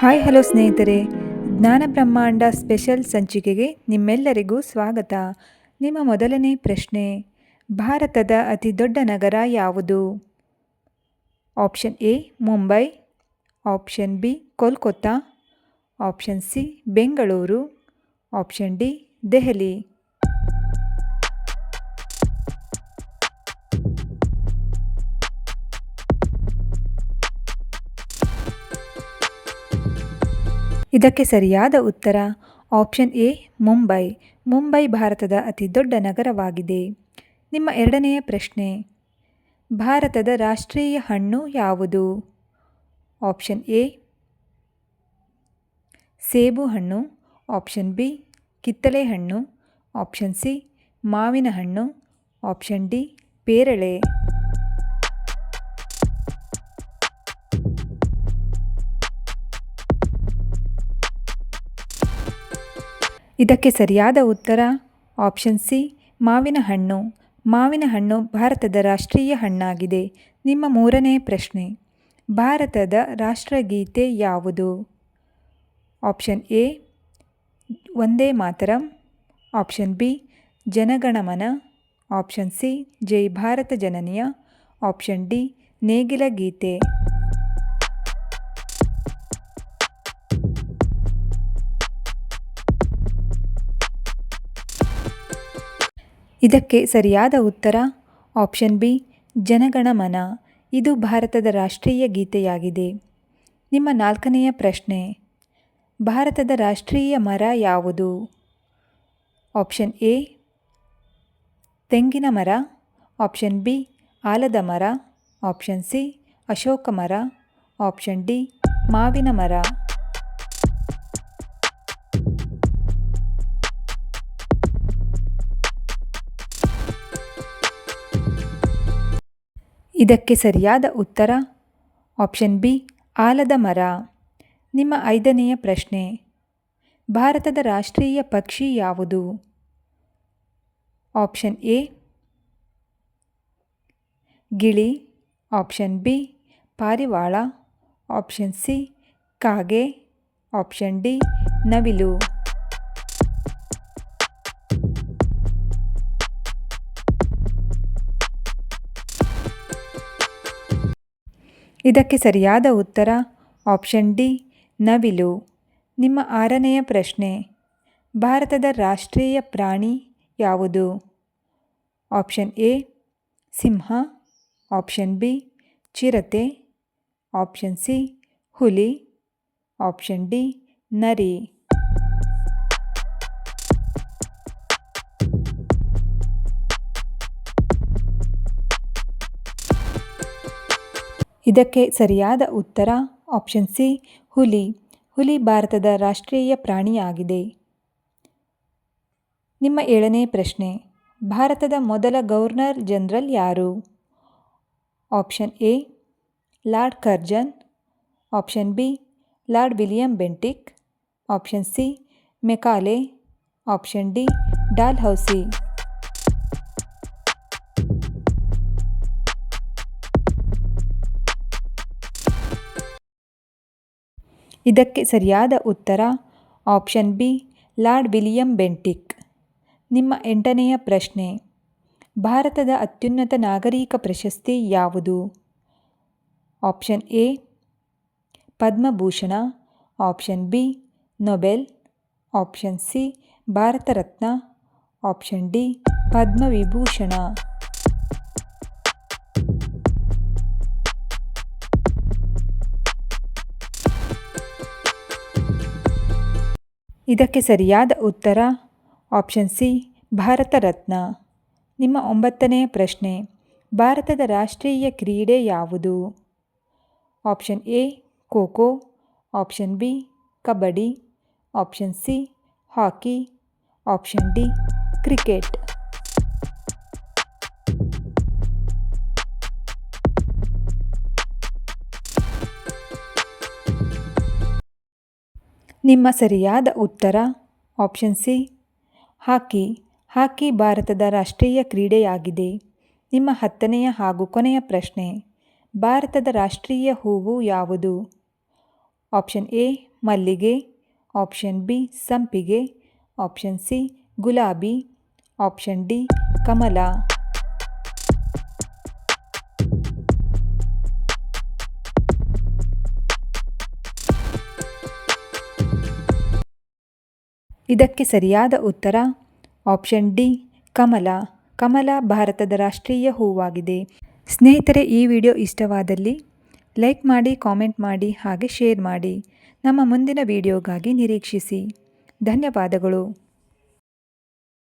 Hi, hello ಸ್ನೇಹಿತರೆ. ಜ್ಞಾನ ಬ್ರಹ್ಮಾಂಡ ಸ್ಪೆಷಲ್ ಸಂಚಿಕೆಗೆ ನಿಮ್ಮೆಲ್ಲರಿಗೂ ಸ್ವಾಗತ. ನಿಮ್ಮ ಮೊದಲನೇ ಪ್ರಶ್ನೆ, ಭಾರತದ ಅತಿ ದೊಡ್ಡ ನಗರ ಯಾವುದು? Option A, Mumbai. Option B, Kolkata. Option C, Bengaluru. Option D, Delhi. ಇದಕ್ಕೆ ಸರಿಯಾದ ಉತ್ತರ ಆಪ್ಷನ್ ಎ, ಮುಂಬೈ. ಮುಂಬೈ ಭಾರತದ ಅತಿ ದೊಡ್ಡ ನಗರವಾಗಿದೆ. ನಿಮ್ಮ ಎರಡನೆಯ ಪ್ರಶ್ನೆ, ಭಾರತದ ರಾಷ್ಟ್ರೀಯ ಹಣ್ಣು ಯಾವುದು? ಆಪ್ಷನ್ ಎ, ಸೇಬು ಹಣ್ಣು. ಆಪ್ಷನ್ ಬಿ, ಕಿತ್ತಳೆ ಹಣ್ಣು. ಆಪ್ಷನ್ ಸಿ, ಮಾವಿನ ಹಣ್ಣು. ಆಪ್ಷನ್ ಡಿ, ಪೇರಳೆ. ಇದಕ್ಕೆ ಸರಿಯಾದ ಉತ್ತರ ಆಪ್ಷನ್ ಸಿ, ಮಾವಿನ ಹಣ್ಣು. ಮಾವಿನ ಹಣ್ಣು ಭಾರತದ ರಾಷ್ಟ್ರೀಯ ಹಣ್ಣಾಗಿದೆ. ನಿಮ್ಮ ಮೂರನೇ ಪ್ರಶ್ನೆ. ಭಾರತದ ರಾಷ್ಟ್ರಗೀತೆ ಯಾವುದು? Option A, Vande Mataram. Option B, Jana Gana Mana. Option C, Jai Bharata Jananiya. Option D, ನೇಗಿಲ ಗೀತೆ. ಇದಕ್ಕೆ ಸರಿಯಾದ ಉತ್ತರ ಆಪ್ಷನ್ ಬಿ ಜನಗಣಮನ ಇದು ಭಾರತದ ರಾಷ್ಟ್ರೀಯ ಗೀತೆಯಾಗಿದೆ. ನಿಮ್ಮ ನಾಲ್ಕನೆಯ ಪ್ರಶ್ನೆ, ಭಾರತದ ರಾಷ್ಟ್ರೀಯ ಮರ ಯಾವುದು? ಆಪ್ಷನ್ ಎ, ತೆಂಗಿನ ಮರ. ಆಪ್ಷನ್ ಬಿ, ಆಲದ ಮರ. ಆಪ್ಷನ್ ಸಿ, ಅಶೋಕ ಮರ. ಆಪ್ಷನ್ ಡಿ, ಮಾವಿನ ಮರ. ಇದಕ್ಕೆ ಸರಿಯಾದ ಉತ್ತರ? ಆಪ್ಷನ್ ಬಿ, ಆಲದ ಮರ. ನಿಮ್ಮ ಐದನೆಯ ಪ್ರಶ್ನೆ, ಭಾರತದ ರಾಷ್ಟ್ರೀಯ ಪಕ್ಷಿ ಯಾವುದು? ಆಪ್ಷನ್ ಎ, ಗಿಳಿ. ಆಪ್ಷನ್ ಬಿ, ಪಾರಿವಾಳ. ಆಪ್ಷನ್ ಸಿ, ಕಾಗೆ. ಆಪ್ಷನ್ ಡಿ, ನವಿಲು. ಇದಕ್ಕೆ ಸರಿಯಾದ ಉತ್ತರ ಆಪ್ಷನ್ ಡಿ, ನವಿಲು. ನಿಮ್ಮ ಆರನೆಯ ಪ್ರಶ್ನೆ, ಭಾರತದ ರಾಷ್ಟ್ರೀಯ ಪ್ರಾಣಿ ಯಾವುದು? ಆಪ್ಷನ್ ಎ, ಸಿಂಹ. ಆಪ್ಷನ್ ಬಿ, ಚಿರತೆ. ಆಪ್ಷನ್ ಸಿ, ಹುಲಿ. ಆಪ್ಷನ್ ಡಿ, ನರಿ. ಇದಕ್ಕೆ ಸರಿಯಾದ ಉತ್ತರ ಆಪ್ಷನ್ ಸಿ ಹುಲಿ. ಹುಲಿ ಭಾರತದ ರಾಷ್ಟ್ರೀಯ ಪ್ರಾಣಿಯಾಗಿದೆ. ನಿಮ್ಮ ಏಳನೇ ಪ್ರಶ್ನೆ, ಭಾರತದ ಮೊದಲ ಗವರ್ನರ್ ಜನರಲ್ ಯಾರು? Option A Lord Curzon. Option B Lord William Bentinck. Option C Macaulay. Option D Dalhousie ಇದಕ್ಕೆ ಸರಿಯಾದ ಉತ್ತರ option B, Lord William Bentinck. ನಿಮ್ಮ ಎಂಟನೆಯ ಪ್ರಶ್ನೆ, ಭಾರತದ ಅತ್ಯುನ್ನತ ನಾಗರಿಕ ಪ್ರಶಸ್ತಿ ಯಾವುದು? Option A, Padma Bhushan. Option B, Nobel. Option C Bharat Ratna option D, Padma Vibhushan. ಇದಕ್ಕೆ ಸರಿಯಾದ ಉತ್ತರ ಆಪ್ಷನ್ ಸಿ ಭಾರತ ರತ್ನ. ನಿಮ್ಮ ಒಂಬತ್ತನೆಯ ಪ್ರಶ್ನೆ, ಭಾರತದ ರಾಷ್ಟ್ರೀಯ ಕ್ರೀಡೆ ಯಾವುದು? Option A kho option B kabaddi option C hockey option D cricket. ನಿಮ್ಮ ಸರಿಯಾದ ಉತ್ತರ ಆಪ್ಷನ್ ಸಿ ಹಾಕಿ ಹಾಕಿ ಭಾರತದ ರಾಷ್ಟ್ರೀಯ ಕ್ರೀಡೆಯಾಗಿದೆ. ನಿಮ್ಮ ಹತ್ತನೆಯ ಹಾಗೂ ಕೊನೆಯ ಪ್ರಶ್ನೆ. ಭಾರತದ ರಾಷ್ಟ್ರೀಯ ಹೂವು ಯಾವುದು? ಆಪ್ಷನ್ ಎ ಮಲ್ಲಿಗೆ ಆಪ್ಷನ್ ಬಿ ಸಂಪಿಗೆ ಆಪ್ಷನ್ ಸಿ ಗುಲಾಬಿ ಆಪ್ಷನ್ ಡಿ ಕಮಲ. ಇದಕ್ಕೆ ಸರಿಯಾದ ಉತ್ತರ ಆಪ್ಷನ್ ಡಿ, ಕಮಲ. ಕಮಲ ಭಾರತದ ರಾಷ್ಟ್ರೀಯ ಹೂವಾಗಿದೆ. ಸ್ನೇಹಿತರೆ, ಈ ವಿಡಿಯೋ ಇಷ್ಟವಾದಲ್ಲಿ ಲೈಕ್ ಮಾಡಿ, ಕಾಮೆಂಟ್ ಮಾಡಿ, ಹಾಗೆ ಶೇರ್ ಮಾಡಿ. ನಮ್ಮ ಮುಂದಿನ ವಿಡಿಯೋಗಾಗಿ ನಿರೀಕ್ಷಿಸಿ. ಧನ್ಯವಾದಗಳು.